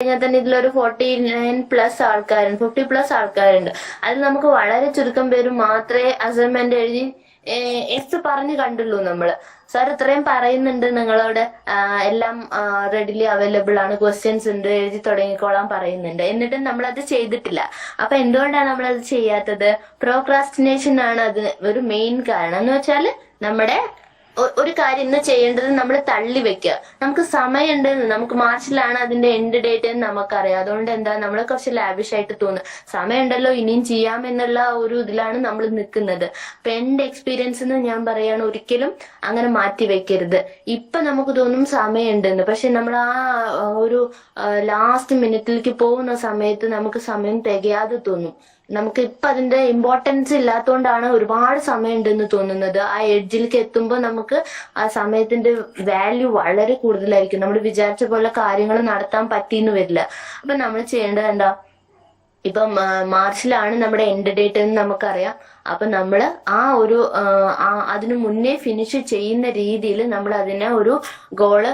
കഴിഞ്ഞാൽ തന്നെ ഇതിലൊരു ഫോർട്ടി നയൻ പ്ലസ് ആൾക്കാരുണ്ട്. ഫിഫ്റ്റി പ്ലസ് ആൾക്കാരുണ്ട്. അതിൽ നമുക്ക് വളരെ ചുരുക്കം പേര് മാത്രമേ അസൈൻമെന്റ് എഴുതി എസ് പറഞ്ഞു കണ്ടുള്ളൂ നമ്മൾ. സാർ ഇത്രയും പറയുന്നുണ്ട് നിങ്ങളോട്. എല്ലാം റെഡിലി അവൈലബിൾ ആണ്. ക്വസ്റ്റ്യൻസ് ഉണ്ട്. എഴുതി തുടങ്ങിക്കോളാൻ പറയുന്നുണ്ട്. എന്നിട്ടും നമ്മളത് ചെയ്തിട്ടില്ല. അപ്പൊ എന്തുകൊണ്ടാണ് നമ്മളത് ചെയ്യാത്തത്? പ്രോക്രാസ്റ്റിനേഷൻ ആണ് അത് ഒരു മെയിൻ കാരണം എന്ന് വെച്ചാൽ നമ്മുടെ ഒരു കാര്യം ഇന്ന് ചെയ്യേണ്ടത് നമ്മൾ തള്ളി വെക്കുക നമുക്ക് സമയമുണ്ട് നമുക്ക് മാർച്ചിലാണ് അതിന്റെ എൻഡ് ഡേറ്റ് എന്ന് നമുക്കറിയാം. അതുകൊണ്ട് എന്താ നമ്മൾ കുറച്ച് ലാവിഷ് ആയിട്ട് തോന്നും. സമയമുണ്ടല്ലോ ഇനിയും ചെയ്യാം എന്നുള്ള ഒരു ഇതിലാണ് നമ്മൾ നിൽക്കുന്നത് അപ്പൊ എന്റെ എക്സ്പീരിയൻസ് എന്ന് ഞാൻ പറയാണ് ഒരിക്കലും അങ്ങനെ മാറ്റി വെക്കരുത്. ഇപ്പൊ നമുക്ക് തോന്നും സമയമുണ്ടെന്ന് പക്ഷെ നമ്മൾ ആ, ഒരു ലാസ്റ്റ് മിനിറ്റിലേക്ക് പോകുന്ന സമയത്ത് നമുക്ക് സമയം തികയാതെ തോന്നും. നമുക്ക് ഇപ്പൊ അതിന്റെ ഇമ്പോർട്ടൻസ് ഇല്ലാത്തതുകൊണ്ടാണ് ഒരുപാട് സമയം ഉണ്ടെന്ന് തോന്നുന്നത്. ആ എഡ്ജിലേക്ക് എത്തുമ്പോൾ നമുക്ക് ആ സമയത്തിന്റെ വാല്യൂ വളരെ കൂടുതലായിരിക്കും. നമ്മൾ വിചാരിച്ച പോലെ കാര്യങ്ങൾ നടത്താൻ പറ്റിയെന്ന് വരില്ല. അപ്പൊ നമ്മൾ ചെയ്യേണ്ടത് എന്താ? ഇപ്പം മാർച്ചിലാണ് നമ്മുടെ എൻഡ് ഡേറ്റ് എന്ന് നമുക്കറിയാം. അപ്പൊ നമ്മൾ ആ ഒരു അതിനു മുന്നേ ഫിനിഷ് ചെയ്യുന്ന രീതിയിൽ നമ്മൾ അതിനെ ഒരു ഗോൾ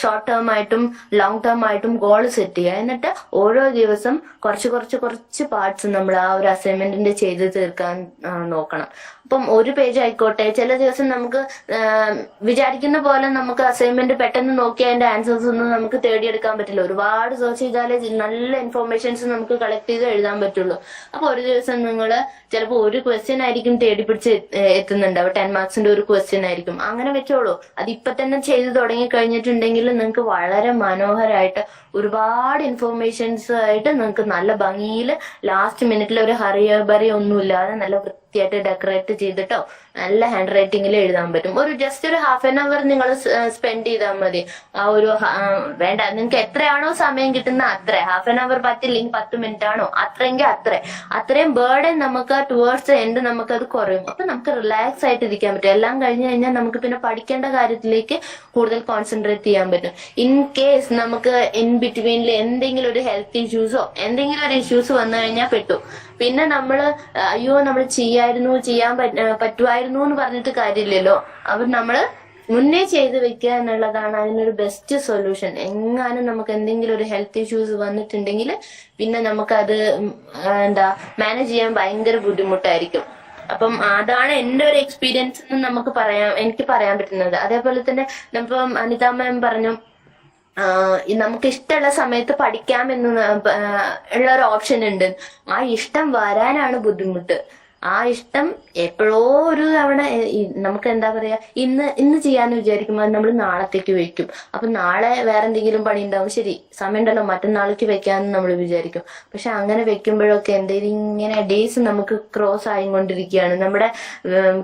ഷോർട്ട് ടേം ആയിട്ടും ലോങ് ടേം ആയിട്ടും ഗോൾ സെറ്റ് ചെയ്യുക. എന്നിട്ട് ഓരോ ദിവസം കുറച്ച് കുറച്ച് കുറച്ച് പാർട്സ് നമ്മൾ ആ ഒരു അസൈൻമെന്റിന്റെ ചെയ്ത് തീർക്കാൻ നോക്കണം. അപ്പം ഒരു പേജ് ആയിക്കോട്ടെ. ചില ദിവസം നമുക്ക് വിചാരിക്കുന്ന പോലെ നമുക്ക് അസൈൻമെന്റ് പെട്ടെന്ന് നോക്കി അതിന്റെ ആൻസേഴ്സ് ഒന്നും നമുക്ക് തേടിയെടുക്കാൻ പറ്റില്ല. ഒരുപാട് സെർച്ച് ചെയ്താലേ നല്ല ഇൻഫോർമേഷൻസ് നമുക്ക് കളക്ട് ചെയ്ത് എഴുതാൻ പറ്റുള്ളൂ. അപ്പൊ ഒരു ദിവസം നിങ്ങൾ ചിലപ്പോൾ ഒരു ക്വസ്റ്റ്യൻ ആയിരിക്കും തേടി പിടിച്ച് എത്തുന്നുണ്ടാവും ടെൻ മാർക്സിന്റെ ഒരു ക്വസ്റ്റ്യൻ ആയിരിക്കും. അങ്ങനെ വെച്ചോളൂ. അത് ഇപ്പൊ തന്നെ ചെയ്തു തുടങ്ങി കഴിഞ്ഞിട്ടുണ്ടെങ്കിൽ നിങ്ങൾക്ക് വളരെ മനോഹരമായിട്ട് ഒരുപാട് ഇൻഫോർമേഷൻസ് ആയിട്ട് നിങ്ങൾക്ക് നല്ല ഭംഗിയിൽ ലാസ്റ്റ് മിനിറ്റിൽ ഒരു ഹറിയബറി ഒന്നുമില്ലാതെ നല്ല വൃത്തിയായിട്ട് ഡെക്കറേറ്റ് ചെയ്തിട്ടോ നല്ല ഹാൻഡ് റൈറ്റിംഗിൽ എഴുതാൻ പറ്റും. ഒരു ജസ്റ്റ് ഒരു ഹാഫ് ആൻ അവർ നിങ്ങൾ സ്പെൻഡ് ചെയ്താൽ മതി. ആ ഒരു വേണ്ട നിങ്ങൾക്ക് എത്രയാണോ സമയം കിട്ടുന്ന അത്ര. ഹാഫ് ആൻ അവർ പറ്റില്ലെങ്കിൽ പത്ത് മിനിറ്റ് ആണോ? അത്രയെങ്കിൽ അത്ര. അത്രയും ബേർഡൻ നമുക്ക് ടുവേർഡ്സ് എൻഡ് നമുക്ക് അത് കുറയും. അപ്പൊ നമുക്ക് റിലാക്സ് ആയിട്ട് ഇരിക്കാൻ പറ്റും. എല്ലാം കഴിഞ്ഞു കഴിഞ്ഞാൽ നമുക്ക് പിന്നെ പഠിക്കേണ്ട കാര്യത്തിലേക്ക് കൂടുതൽ കോൺസെൻട്രേറ്റ് ചെയ്യാൻ പറ്റും. ഇൻ കേസ് നമുക്ക് ഇൻ ബിറ്റ്വീനിൽ എന്തെങ്കിലും ഒരു ഹെൽത്ത് ഇഷ്യൂസോ എന്തെങ്കിലും ഒരു ഇഷ്യൂസ് വന്നു കഴിഞ്ഞാൽ പെട്ടു. പിന്നെ നമ്മൾ അയ്യോ നമ്മൾ ചെയ്യായിരുന്നു ചെയ്യാൻ പറ്റ- പറ്റുമായിരുന്നു എന്ന് പറഞ്ഞിട്ട് കാര്യമില്ലല്ലോ. അവർ നമ്മൾ മുന്നേ ചെയ്ത് വെക്കുക എന്നുള്ളതാണ് അതിനൊരു ബെസ്റ്റ് സൊല്യൂഷൻ എങ്ങാനും നമുക്ക് എന്തെങ്കിലും ഒരു ഹെൽത്ത് ഇഷ്യൂസ് വന്നിട്ടുണ്ടെങ്കിൽ പിന്നെ നമുക്കത് എന്താ മാനേജ് ചെയ്യാൻ ഭയങ്കര ബുദ്ധിമുട്ടായിരിക്കും. അപ്പം അതാണ് എന്റെ ഒരു എക്സ്പീരിയൻസ് എന്ന് നമുക്ക് പറയാം എനിക്ക് പറയാൻ പറ്റുന്നത്. അതേപോലെ തന്നെ ഇപ്പം അനിത മാം പറഞ്ഞു നമുക്ക് ഇഷ്ടമുള്ള സമയത്ത് പഠിക്കാം എന്ന് ഉള്ള ഒരു ഓപ്ഷൻ ഉണ്ട്. ആ ഇഷ്ടം വരാനാണ് ബുദ്ധിമുട്ട്. ആ ഇഷ്ടം എപ്പോഴോ ഒരു തവണ നമുക്ക് എന്താ പറയാ ഇന്ന് ഇന്ന് ചെയ്യാന്ന് വിചാരിക്കുമ്പോൾ നമ്മൾ നാളത്തേക്ക് വെക്കും. അപ്പൊ നാളെ വേറെ എന്തെങ്കിലും പണി ഉണ്ടാവും ശരി സമയമുണ്ടല്ലോ മറ്റന്നാളേക്ക് വെക്കാന്ന് നമ്മൾ വിചാരിക്കും. പക്ഷെ അങ്ങനെ വെക്കുമ്പോഴൊക്കെ എന്തെങ്കിലും ഇങ്ങനെ ഡേയ്സ് നമുക്ക് ക്രോസ് ആയിക്കൊണ്ടിരിക്കുകയാണ്. നമ്മുടെ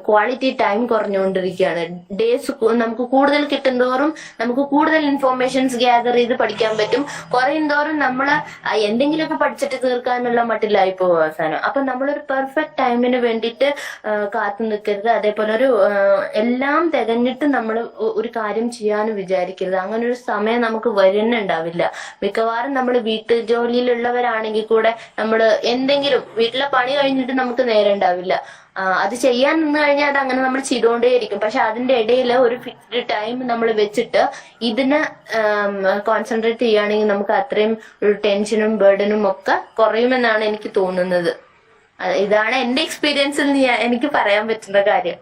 ക്വാളിറ്റി ടൈം കുറഞ്ഞുകൊണ്ടിരിക്കുകയാണ്. ഡേയ്സ് നമുക്ക് കൂടുതൽ കിട്ടുന്തോറും നമുക്ക് കൂടുതൽ ഇൻഫോർമേഷൻസ് ഗ്യാദർ ചെയ്ത് പഠിക്കാൻ പറ്റും. കുറയും തോറും നമ്മൾ എന്തെങ്കിലുമൊക്കെ പഠിച്ചിട്ട് തീർക്കാനുള്ള മട്ടിലായി പോകും അവസാനം. അപ്പൊ നമ്മളൊരു പെർഫെക്റ്റ് ടൈമിന് വേണ്ടിയിട്ട് കാത്തു നിൽക്കരുത്. അതേപോലെ ഒരു എല്ലാം തികഞ്ഞിട്ട് നമ്മൾ ഒരു കാര്യം ചെയ്യാന്ന് വിചാരിക്കരുത്. അങ്ങനെ ഒരു സമയം നമുക്ക് വരുന്നുണ്ടാവില്ല മിക്കവാറും നമ്മൾ വീട്ടു ജോലിയിലുള്ളവരാണെങ്കിൽ കൂടെ നമ്മൾ എന്തെങ്കിലും വീട്ടിലെ പണി കഴിഞ്ഞിട്ട് നമുക്ക് നേരം ഉണ്ടാവില്ല. അത് ചെയ്യാൻ നിന്ന് കഴിഞ്ഞാൽ അത് അങ്ങനെ നമ്മൾ ചെയ്തുകൊണ്ടേയിരിക്കും. പക്ഷെ അതിന്റെ ഇടയിൽ ഒരു ഫിക്സ്ഡ് ടൈം നമ്മൾ വെച്ചിട്ട് ഇതിന് കോൺസെൻട്രേറ്റ് ചെയ്യുകയാണെങ്കിൽ നമുക്ക് അത്രയും ഒരു ടെൻഷനും ബേർഡനും ഒക്കെ കുറയുമെന്നാണ് എനിക്ക് തോന്നുന്നത്. ഇതാണ് എന്റെ എക്സ്പീരിയൻസിൽ എനിക്ക് പറയാൻ പറ്റുന്ന കാര്യം.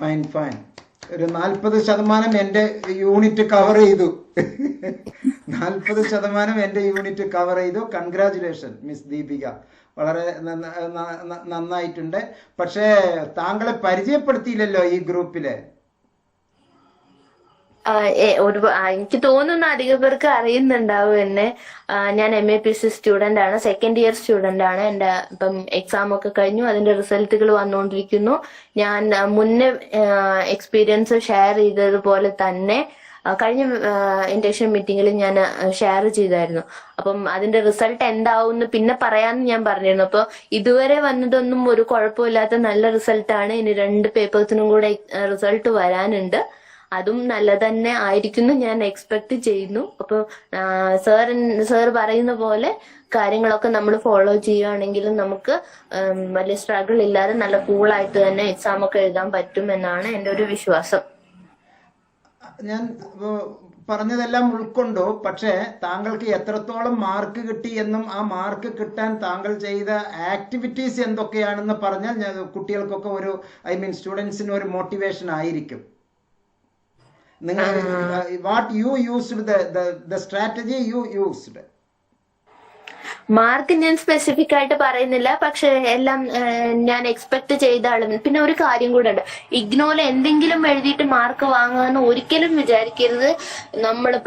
ഫൈൻ ഫൈൻ ഒരു നാൽപ്പത് ശതമാനം എന്റെ യൂണിറ്റ് കവർ ചെയ്തു. നാൽപ്പത് ശതമാനം എന്റെ യൂണിറ്റ് കവർ ചെയ്തു. കൺഗ്രാചുലേഷൻ മിസ് ദീപിക വളരെ നന്നായിട്ടുണ്ട്. പക്ഷേ താങ്കളെ പരിചയപ്പെടുത്തിയില്ലല്ലോ ഈ ഗ്രൂപ്പിൽ ഒരു എനിക്ക് തോന്നുന്നു അധിക പേർക്ക് അറിയുന്നുണ്ടാവും എന്നെ. ഞാൻ M A P C student ആണ്. സെക്കൻഡ് ഇയർ സ്റ്റുഡന്റ് ആണ്. എന്റെ ഇപ്പം എക്സാം ഒക്കെ കഴിഞ്ഞു. അതിന്റെ റിസൾട്ടുകൾ വന്നുകൊണ്ടിരിക്കുന്നു. ഞാൻ മുന്നേ എക്സ്പീരിയൻസ് ഷെയർ ചെയ്തതുപോലെ തന്നെ കഴിഞ്ഞ ഇൻഡക്ഷൻ മീറ്റിംഗിൽ ഞാൻ ഷെയർ ചെയ്തായിരുന്നു. അപ്പം അതിന്റെ റിസൾട്ട് എന്താവും പിന്നെ പറയാന്ന് ഞാൻ പറഞ്ഞിരുന്നു. അപ്പൊ ഇതുവരെ വന്നതൊന്നും ഒരു കുഴപ്പമില്ലാത്ത നല്ല റിസൾട്ടാണ് ഇനി രണ്ട് പേപ്പേഴ്സിനും കൂടെ റിസൾട്ട് വരാനുണ്ട്. അതും നല്ല തന്നെ ആയിരിക്കുന്നു. ഞാൻ എക്സ്പെക്ട് ചെയ്യുന്നു. അപ്പൊ സാർ സാർ പറയുന്ന പോലെ കാര്യങ്ങളൊക്കെ നമ്മൾ ഫോളോ ചെയ്യുകയാണെങ്കിൽ നമുക്ക് വലിയ സ്ട്രഗിൾ ഇല്ലാതെ നല്ല കൂളായിട്ട് തന്നെ എക്സാം ഒക്കെ എഴുതാൻ പറ്റും എന്നാണ് എന്റെ ഒരു വിശ്വാസം. ഞാൻ പറഞ്ഞതെല്ലാം ഉൾക്കൊണ്ടു? പക്ഷേ താങ്കൾക്ക് എത്രത്തോളം മാർക്ക് കിട്ടി എന്നും ആ മാർക്ക് കിട്ടാൻ താങ്കൾ ചെയ്ത ആക്ടിവിറ്റീസ് എന്തൊക്കെയാണെന്ന് പറഞ്ഞാൽ കുട്ടികൾക്കൊക്കെ ഒരു ഐ മീൻ സ്റ്റുഡൻസിന് ഒരു മോട്ടിവേഷൻ ആയിരിക്കും. നിങ്ങൾ what you used the strategy you used mark ഞാൻ സ്പെസിഫിക് ആയിട്ട് പറയുന്നില്ല. പക്ഷെ എല്ലാം ഞാൻ എക്സ്പെക്ട് ചെയ്ത പിന്നെ ഒരു കാര്യം കൂടെ ഉണ്ട്. ഇഗ്നോയിൽ എന്തെങ്കിലും എഴുതിയിട്ട് മാർക്ക് വാങ്ങാന്ന് ഒരിക്കലും വിചാരിക്കരുത്. നമ്മൾ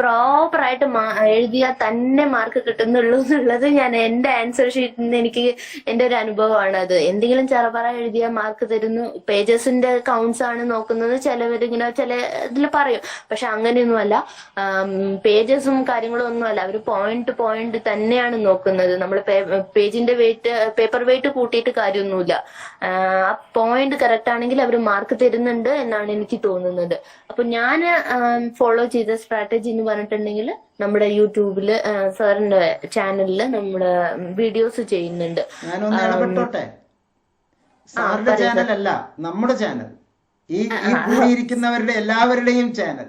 മാ- എഴുതിയാൽ തന്നെ മാർക്ക് കിട്ടുന്നുള്ളൂ എന്നുള്ളത് ഞാൻ എന്റെ ആൻസർ ഷീറ്റിൽ നിന്ന് എനിക്ക് എന്റെ ഒരു അനുഭവമാണ് അത്. എന്തെങ്കിലും ചെറുപറ എഴുതിയാൽ മാർക്ക് തരുന്നു. പേജസിന്റെ കൗണ്ട്സ് ആണ് നോക്കുന്നത്. ചിലവർ ഇങ്ങനെ ചില ഇതിൽ പറയും. പക്ഷെ അങ്ങനെയൊന്നുമല്ല. പേജസും കാര്യങ്ങളും ഒന്നുമല്ല. അവർ പോയിന്റ് പോയിന്റ് തന്നെയാണ് നോക്കുന്നത്. നമ്മൾ പേജിന്റെ വെയിറ്റ് പേപ്പർ വെയിറ്റ് കൂട്ടിയിട്ട് കാര്യമൊന്നുമില്ല. ആ പോയിന്റ് കറക്റ്റ് ആണെങ്കിൽ അവർ മാർക്ക് തരുന്നുണ്ട് എന്നാണ് എനിക്ക് തോന്നുന്നത്. അപ്പൊ ഞാൻ ഫോളോ ചെയ്ത സ്ട്രാറ്റജി എന്ന് പറഞ്ഞിട്ടുണ്ടെങ്കിൽ നമ്മുടെ യൂട്യൂബിൽ സാറിന്റെ ചാനലിൽ നമ്മുടെ വീഡിയോസ് ചെയ്യുന്നുണ്ട്. സാറിന്റെ ചാനൽ അല്ല നമ്മുടെ ചാനൽ ഈ കൂടിയിരിക്കുന്നവരുടെ എല്ലാവരുടെയും ചാനൽ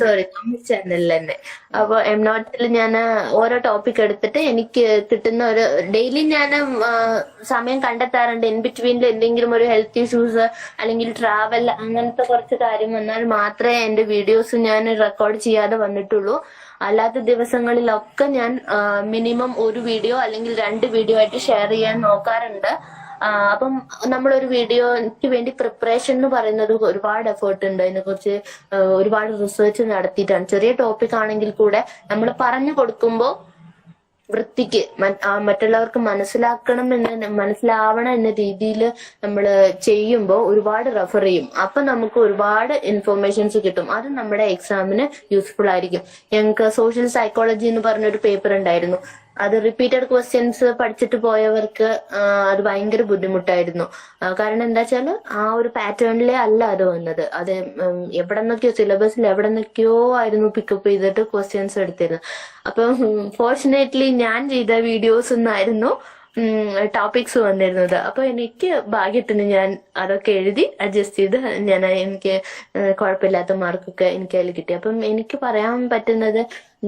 സോറി തമിഴ് ചാനലിൽ തന്നെ അപ്പൊ എം നോട്ടിൽ ഞാൻ ഓരോ ടോപ്പിക് എടുത്തിട്ട് എനിക്ക് കിട്ടുന്ന ഒരു ഡെയിലി ഞാൻ സമയം കണ്ടെത്താറുണ്ട്. ഇൻ ബിറ്റ്വീനിൽ എന്തെങ്കിലും ഒരു ഹെൽത്ത് ഇഷ്യൂസ് അല്ലെങ്കിൽ ട്രാവൽ അങ്ങനത്തെ കുറച്ച് കാര്യം വന്നാൽ മാത്രമേ എന്റെ വീഡിയോസ് ഞാൻ റെക്കോർഡ് ചെയ്യാതെ വന്നിട്ടുള്ളൂ. അല്ലാത്ത ദിവസങ്ങളിലൊക്കെ ഞാൻ മിനിമം ഒരു വീഡിയോ അല്ലെങ്കിൽ രണ്ട് വീഡിയോ ആയിട്ട് ഷെയർ ചെയ്യാൻ നോക്കാറുണ്ട്. അപ്പം നമ്മളൊരു വീഡിയോക്ക് വേണ്ടി പ്രിപ്പറേഷൻ എന്ന് പറയുന്നത് ഒരുപാട് എഫേർട്ട് ഉണ്ട്. അതിനെ കുറിച്ച് ഒരുപാട് റിസർച്ച് നടത്തിയിട്ടാണ്. ചെറിയ ടോപ്പിക് ആണെങ്കിൽ കൂടെ നമ്മൾ പറഞ്ഞു കൊടുക്കുമ്പോൾ വൃത്തിക്ക് മറ്റുള്ളവർക്ക് മനസ്സിലാക്കണം എന്ന് മനസ്സിലാവണം എന്ന രീതിയിൽ നമ്മൾ ചെയ്യുമ്പോൾ ഒരുപാട് റെഫർ ചെയ്യും. അപ്പൊ നമുക്ക് ഒരുപാട് ഇൻഫർമേഷൻസ് കിട്ടും. അത് നമ്മുടെ എക്സാമിന് യൂസ്ഫുൾ ആയിരിക്കും. ഞങ്ങൾക്ക് സോഷ്യൽ സൈക്കോളജി എന്ന് പറഞ്ഞൊരു പേപ്പർ ഉണ്ടായിരുന്നു. അത് റിപ്പീറ്റഡ് ക്വസ്റ്റ്യൻസ് പഠിച്ചിട്ട് പോയവർക്ക് അത് ഭയങ്കര ബുദ്ധിമുട്ടായിരുന്നു. കാരണം എന്താ വെച്ചാൽ ആ ഒരു പാറ്റേണിലേ അല്ല അത് വന്നത്. അത് എവിടെ നിന്നൊക്കെയോ സിലബസിൽ എവിടെ നിന്നൊക്കെയോ ആയിരുന്നു പിക്കപ്പ് ചെയ്തിട്ട് ക്വസ്റ്റ്യൻസ് എടുത്തിരുന്നത്. അപ്പൊ ഫോർച്ചുനേറ്റ്ലി ഞാൻ ചെയ്ത വീഡിയോസ് ഒന്നായിരുന്നു ടോപ്പിക്സ് വന്നിരുന്നത്. അപ്പൊ എനിക്ക് ഭാഗ്യത്തിന് ഞാൻ അതൊക്കെ എഴുതി അഡ്ജസ്റ്റ് ചെയ്ത് ഞാൻ എനിക്ക് കുഴപ്പമില്ലാത്ത മാർക്കൊക്കെ എനിക്ക് അതിൽ കിട്ടി. അപ്പം എനിക്ക് പറയാൻ പറ്റുന്നത്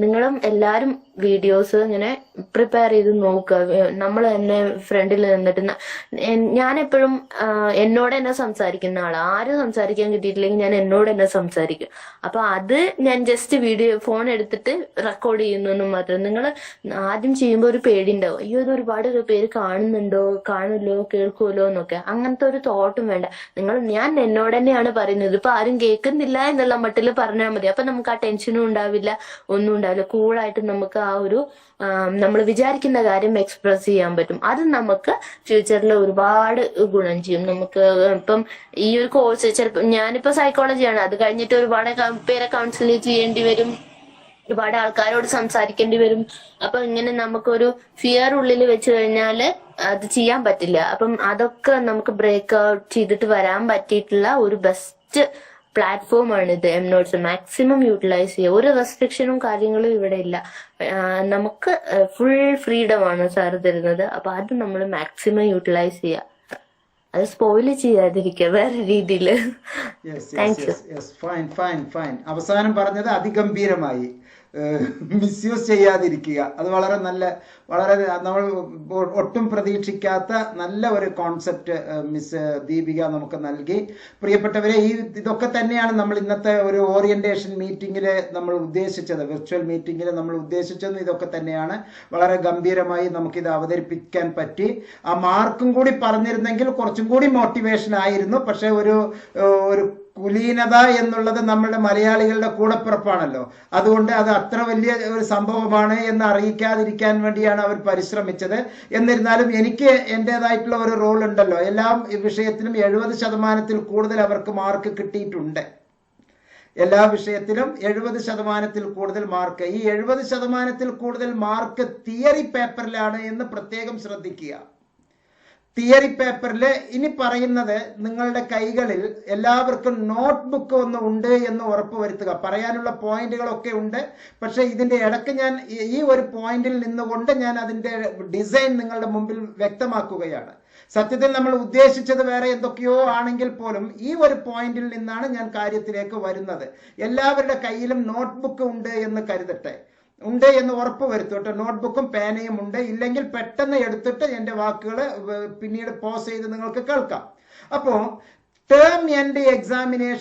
നിങ്ങളും എല്ലാരും വീഡിയോസ് ഇങ്ങനെ പ്രിപ്പയർ ചെയ്ത് നോക്കുക. നമ്മൾ തന്നെ ഫ്രണ്ടിൽ നിന്നിട്ട് ഞാൻ എപ്പോഴും എന്നോട് തന്നെ സംസാരിക്കുന്ന ആളാ. ആരും സംസാരിക്കാൻ കിട്ടിയിട്ടില്ലെങ്കിൽ ഞാൻ എന്നോട് തന്നെ സംസാരിക്കും. അപ്പൊ അത് ഞാൻ ജസ്റ്റ് വീഡിയോ ഫോൺ എടുത്തിട്ട് റെക്കോർഡ് ചെയ്യുന്നു മാത്രം. നിങ്ങൾ ആദ്യം ചെയ്യുമ്പോൾ ഒരു പേടി ഉണ്ടാവും അയ്യോ ഇത് ഒരുപാട് പേര് കാണുന്നുണ്ടോ? കാണുമല്ലോ? കേൾക്കുമല്ലോ എന്നൊക്കെ. അങ്ങനത്തെ ഒരു തോട്ടും വേണ്ട. നിങ്ങൾ ഞാൻ എന്നോട് തന്നെയാണ് പറയുന്നത്. ഇപ്പൊ ആരും കേൾക്കുന്നില്ല എന്നുള്ള മട്ടിൽ പറഞ്ഞാൽ മതി. അപ്പൊ നമുക്ക് ആ ടെൻഷനും ഉണ്ടാവില്ല ഒന്നും ഉണ്ടാവില്ല. കൂളായിട്ട് നമുക്ക് ആ ഒരു നമ്മൾ വിചാരിക്കുന്ന കാര്യം എക്സ്പ്രസ് ചെയ്യാൻ പറ്റും. അത് നമുക്ക് ഫ്യൂച്ചറിൽ ഒരുപാട് ഗുണം ചെയ്യും. നമുക്ക് ഇപ്പം ഈ ഒരു കോഴ്സ് ചിലപ്പോൾ ഞാനിപ്പോ സൈക്കോളജിയാണ് അത് കഴിഞ്ഞിട്ട് ഒരുപാട് പേരെ കൗൺസിൽ ചെയ്യേണ്ടി വരും. ഒരുപാട് ആൾക്കാരോട് സംസാരിക്കേണ്ടി വരും. അപ്പൊ ഇങ്ങനെ നമുക്കൊരു ഫിയർ ഉള്ളിൽ വെച്ച് കഴിഞ്ഞാൽ അത് ചെയ്യാൻ പറ്റില്ല. അപ്പം അതൊക്കെ നമുക്ക് ബ്രേക്ക് ഔട്ട് ചെയ്തിട്ട് വരാൻ പറ്റിയിട്ടുള്ള ഒരു ബെസ്റ്റ് പ്ലാറ്റ്ഫോം ആണ് ഇത് എം നോട്ട്സ് മാക്സിമം യൂട്ടിലൈസ് ചെയ്യുക. ഒരു റെസ്ട്രിക്ഷനും കാര്യങ്ങളും ഇവിടെ ഇല്ല. നമുക്ക് ഫുൾ ഫ്രീഡം ആണ് സാർ തരുന്നത്. അപ്പൊ അത് നമ്മൾ മാക്സിമം യൂട്ടിലൈസ് ചെയ്യുക. അത് സ്പോയിൽ ചെയ്യാതിരിക്കുക വേറെ രീതിയിൽ അവസാനം പറഞ്ഞത് അതിഗംഭീരമായി. മിസ്യൂസ് ചെയ്യാതിരിക്കുക. അത് വളരെ നല്ല വളരെ നമ്മൾ ഒട്ടും പ്രതീക്ഷിക്കാത്ത നല്ല ഒരു കോൺസെപ്റ്റ് മിസ് ദീപിക നമുക്ക് നൽകി. പ്രിയപ്പെട്ടവരെ ഈ ഇതൊക്കെ തന്നെയാണ് നമ്മൾ ഇന്നത്തെ ഒരു ഓറിയന്റേഷൻ മീറ്റിംഗിൽ നമ്മൾ ഉദ്ദേശിച്ചത്. വിർച്വൽ മീറ്റിംഗിൽ നമ്മൾ ഉദ്ദേശിച്ചതും ഇതൊക്കെ തന്നെയാണ്. വളരെ ഗംഭീരമായി നമുക്കിത് അവതരിപ്പിക്കാൻ പറ്റി. ആ മാർക്കും കൂടി പറഞ്ഞിരുന്നെങ്കിൽ കുറച്ചും കൂടി മോട്ടിവേഷൻ ആയിരുന്നു. പക്ഷെ ഒരു ഒരു കുലീനത എന്നുള്ളത് നമ്മുടെ മലയാളികളുടെ കൂടപ്പിറപ്പാണല്ലോ. അതുകൊണ്ട് അത് അത്ര വലിയ ഒരു സംഭവമാണ് എന്ന് അറിയിക്കാതിരിക്കാൻ വേണ്ടിയാണ് അവർ പരിശ്രമിച്ചത്. എന്നിരുന്നാലും എനിക്ക് എന്റെതായിട്ടുള്ള ഒരു റോൾ ഉണ്ടല്ലോ. എല്ലാ വിഷയത്തിലും എഴുപത് ശതമാനത്തിൽ കൂടുതൽ അവർക്ക് മാർക്ക് കിട്ടിയിട്ടുണ്ട്. എല്ലാ വിഷയത്തിലും എഴുപത് ശതമാനത്തിൽ കൂടുതൽ മാർക്ക് ഈ എഴുപത് ശതമാനത്തിൽ കൂടുതൽ മാർക്ക് തിയറി പേപ്പറിലാണ് എന്ന് പ്രത്യേകം ശ്രദ്ധിക്കുക. തിയറി പേപ്പറിൽ ഇനി പറയുന്നത് നിങ്ങളുടെ കൈകളിൽ എല്ലാവർക്കും നോട്ട്ബുക്ക് ഒന്ന് ഉണ്ട് എന്ന് ഉറപ്പ് വരുത്തുക. പറയാനുള്ള പോയിന്റുകളൊക്കെ ഉണ്ട്. പക്ഷേ ഇതിന്റെ ഇടയ്ക്ക് ഞാൻ ഈ- ഒരു പോയിന്റിൽ നിന്നുകൊണ്ട് ഞാൻ അതിന്റെ ഡിസൈൻ നിങ്ങളുടെ മുമ്പിൽ വ്യക്തമാക്കുകയാണ്. സത്യത്തിൽ നമ്മൾ ഉദ്ദേശിച്ചത് വേറെ എന്തൊക്കെയോ ആണെങ്കിൽ പോലും ഈ ഒരു പോയിന്റിൽ നിന്നാണ് ഞാൻ കാര്യത്തിലേക്ക് വരുന്നത്. എല്ലാവരുടെ കയ്യിലും നോട്ട്ബുക്ക് ഉണ്ട് എന്ന് കരുതട്ടെ. ഉണ്ട് എന്ന് ഉറപ്പ് വരുത്തിട്ട്. നോട്ട്ബുക്കും പേനയും ഉണ്ട്. ഇല്ലെങ്കിൽ പെട്ടെന്ന് എടുത്തിട്ട് എന്റെ വാക്കുകൾ പിന്നീട് പോസ് ചെയ്ത് നിങ്ങൾക്ക് കേൾക്കാം. അപ്പോൾ ടേം എന്റെ എക്സാമിനേഷൻ